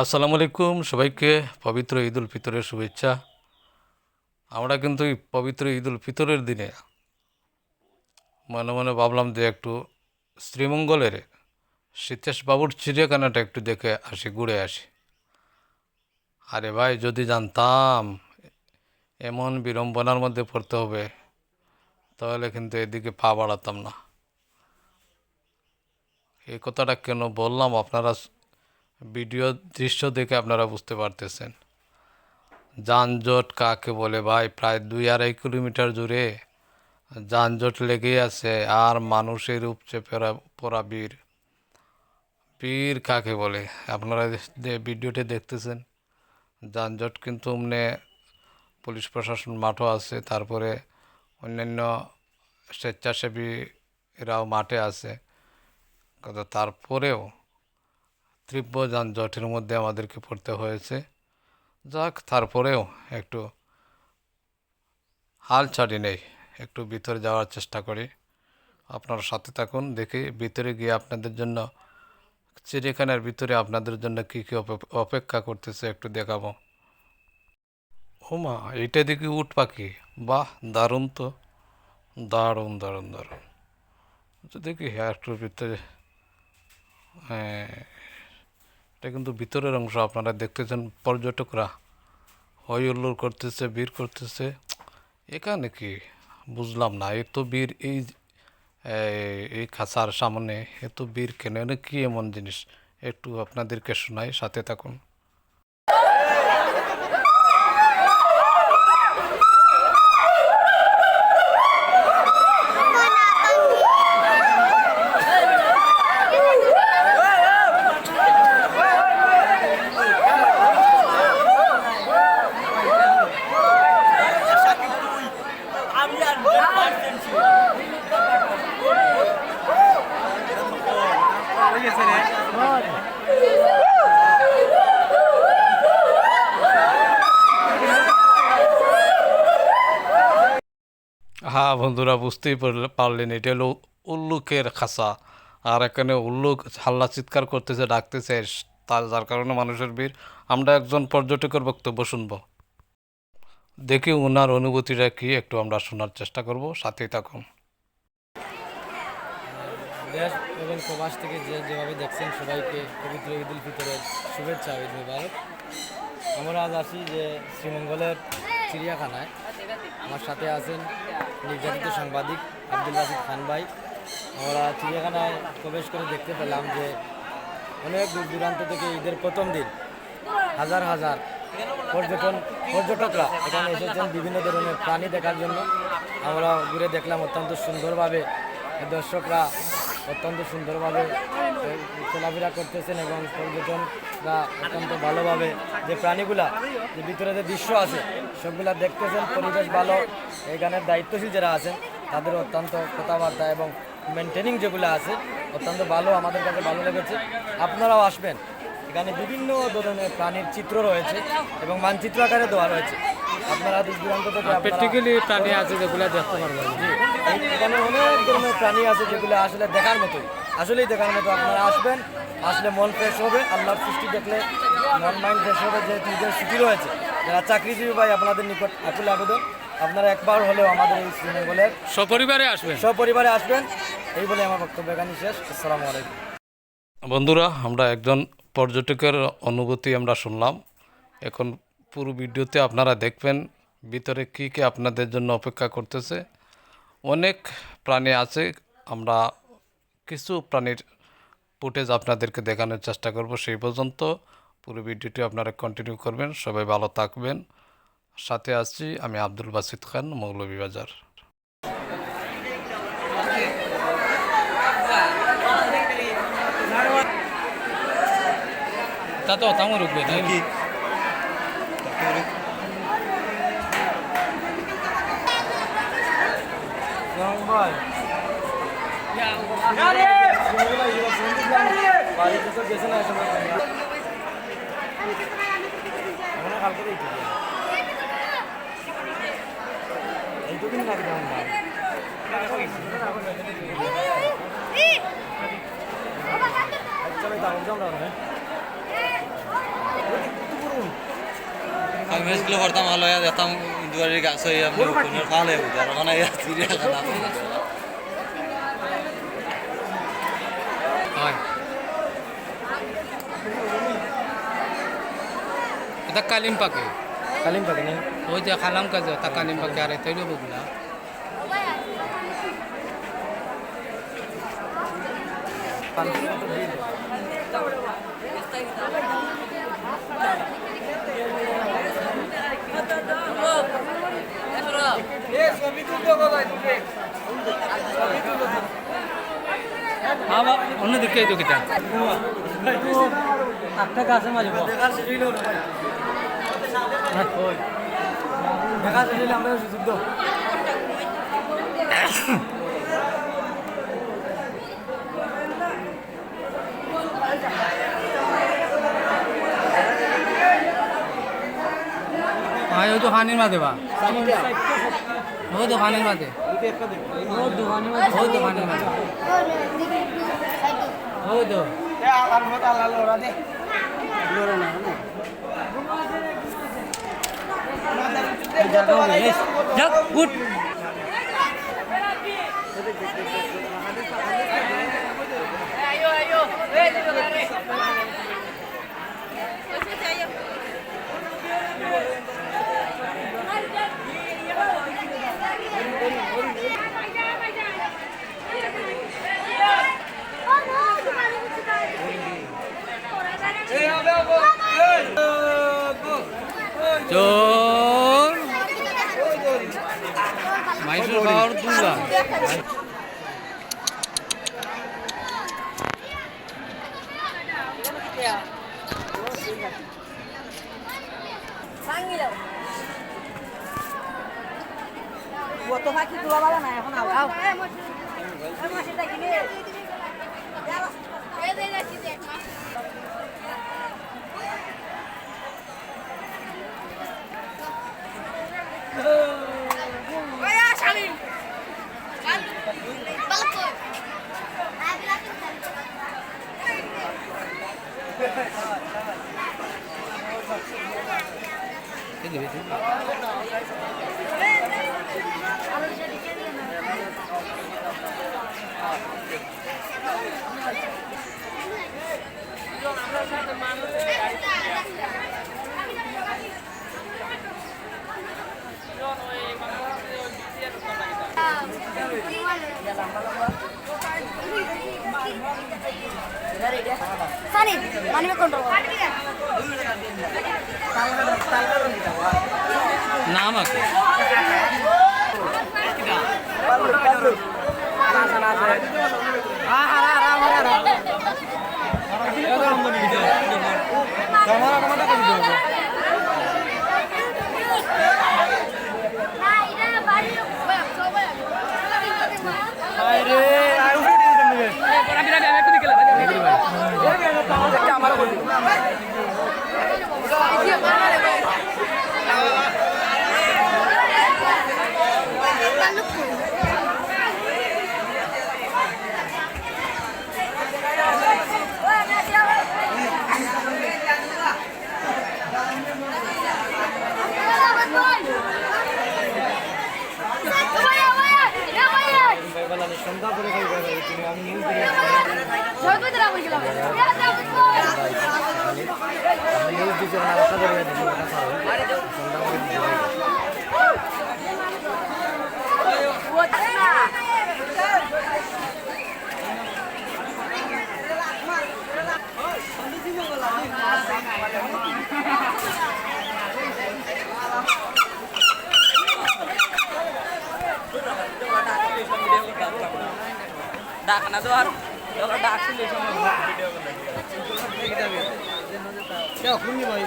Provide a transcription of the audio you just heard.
আসসালামু আলাইকুম সবাইকে পবিত্র ঈদ উল ফিতরের শুভেচ্ছা। আমরা কিন্তু এই পবিত্র ঈদ উল ফিতরের দিনে মনে মনে ভাবলাম যে একটু শ্রীমঙ্গলের সীতেশ বাবুর চিড়িয়াখানাটা একটু দেখে আসি, ঘুরে আসি। আরে ভাই, যদি জানতাম এমন বিড়ম্বনার মধ্যে পড়তে হবে, তাহলে কিন্তু এদিকে পা বাড়াতাম না। এই কথাটা কেন বললাম আপনারা ভিডিও দৃশ্য দেখে আপনারা বুঝতে পারতেছেন। যানজট কাকে বলে ভাই? প্রায় দুই আড়াই কিলোমিটার জুড়ে যানজট লেগেই আছে, আর মানুষের উপচে পড়া পড়া বীর বীর কাকে বলে? আপনারা ভিডিওটি দেখতেছেন। যানজট কিন্তু এমনি পুলিশ প্রশাসন মাঠও আছে, তারপরে অন্যান্য স্বেচ্ছাসেবীরাও মাঠে আছে। তারপরেও তীব্র যানজটের মধ্যে আমাদেরকে পড়তে হয়েছে। যাক, তারপরেও একটু হাল ছাড়ি নেই, একটু ভিতরে যাওয়ার চেষ্টা করি। আপনার সাথে থাকুন, দেখি ভিতরে গিয়ে আপনাদের জন্য চিড়িয়াখানার ভিতরে আপনাদের জন্য কী কী অপে- অপেক্ষা করতেছে একটু দেখাবো। ও মা এইটা দেখি উট পাখি। বাহ, দারুণ তো। দারুণ দারুণ দারুণ। দেখি হ্যাঁ একটু ভিতরে হ্যাঁ এটা কিন্তু ভিতরের অংশ, আপনারা দেখতেছেন পর্যটকরা হই হুল্লোড় করতেছে বীর করতেছে। এখানে কি? বুঝলাম না, এত বীর এই এই- খাঁচার সামনে এত বীর কেন? কি এমন জিনিস? একটু আপনাদেরকে শোনাই, সাথে থাকুন আমি আর পার্সেন্ট ছিল হ্যাঁ বন্ধুরা, বুঝতেই পারলে- পারলেন, এটা হলো উল্লুকের খাঁচা। আর এখানে উল্লুক হাল্লা চিৎকার করতেছে, ডাকতেছে, তার যার কারণে মানুষের ভিড়। আমরা একজন পর্যটকের বক্তব্য শুনব। দেখি ওনার অনুভূতিটা কি, একটু আমরা শোনার চেষ্টা করব। সাথেই থাকুন। দেশ এবং প্রবাস থেকে যে যেভাবে দেখছেন সবাইকে পবিত্র ঈদ উল ফিতরের শুভেচ্ছা, ঈদ মুবারক। আমরা আজ আসি যে শ্রীমঙ্গলের চিড়িয়াখানায়। আমার সাথে আছেন নির্যাতিত সাংবাদিক আব্দুল বাসিদ খান ভাই। আমরা চিড়িয়াখানায় প্রবেশ করে দেখতে পেলাম যে অনেক দূর দূরান্ত থেকে ঈদের প্রথম দিন হাজার হাজার পর্যটন, পর্যটকরা এখানে এসেছেন বিভিন্ন ধরনের প্রাণী দেখার জন্য। আমরা ঘুরে দেখলাম অত্যন্ত সুন্দরভাবে দর্শকরা অত্যন্ত সুন্দরভাবে চলাফেরা করতেছেন এবং পর্যটনরা অত্যন্ত ভালোভাবে যে প্রাণীগুলা, যে ভিতরে যে দৃশ্য আছে, সবগুলা দেখতেছেন, পরিবেশ ভালো। এখানের দায়িত্বশীল যারা আছেন, তাদের অত্যন্ত কথাবার্তা এবং মেনটেনিং যেগুলো আছে, অত্যন্ত ভালো, আমাদের কাছে ভালো লেগেছে। আপনারাও আসবেন। এখানে বিভিন্ন ধরনের প্রাণীর চিত্র রয়েছে এবং মানচিত্র আকারে দেওয়া রয়েছে। আপনারা দূর দূরান্ত থেকে প্র্যাকটিক্যালি প্রাণী আছে যেগুলো দেখতে পারবেন। এখানে অনেক ধরনের প্রাণী আছে যেগুলো আসলে দেখার মতোই। আসলেই দেখার মতো আপনারা আসবেন আসলে মন ফ্রেশ হবে আল্লাহর সৃষ্টি দেখলে মন মাইন্ড ফ্রেশ হবে যেহেতু ঈদের ছুটি রয়েছে। যারা চাকরিজীবী ভাই আপনাদের নিকট আকুল আবেদন। আপনারা একবার হলেও আমাদের এই শ্রীমঙ্গলের সপরিবারে আসবেন। সপরিবারে আসবেন। এই বলে আমার বক্তব্য এখানে শেষ। আসসালামু আলাইকুম। বন্ধুরা আমরা একজন পর্যটকের অনুভূতি আমরা শুনলাম। এখন পুরো ভিডিওতে আপনারা দেখবেন ভিতরে কী কী আপনাদের জন্য অপেক্ষা করতেছে। অনেক প্রাণী আছে, আমরা কিছু প্রাণীর ফুটেজ আপনাদেরকে দেখানোর চেষ্টা করব সেই পর্যন্ত। পুরো ভিডিওটি আপনারা কন্টিনিউ করবেন, সবাই ভালো থাকবেন। সাথে আসছি আমি আব্দুল বাসিদ খান মৌলভীবাজার তা তো তামো ভাই তাহলে আমরা ম্যাচগুলো করতাম ভালো হয়ে যেতাম দুয়ারির গাছ হয়ে আপনি ওখানের ফাল বুঝে আর ওখানে চিড়িয়াখানা এটা কালিম পাকে কালিম পাকে নেই? ওই যে খালাম কাজে তা কালিম পাকে আর এটাই বগুলা অন্য দিকে তো কিতা একটা গাছে মাঝে দেখার শেষ আমরা সুযোগ হ্যাঁ তো পানির মাঝে বা তো দোকানের মাঝে ওই দোকানের পানির মাঝে ওই তো যাক গুড মাইসুর খাওয়ার দুলা এখন আও আও সেটা নাম আছে। সন্ধ্যা করে খাইবে আমি নিউজ নিউজ দিচ্ছে না আশা করে সন্ধ্যা করে 야, 그런 게 많이.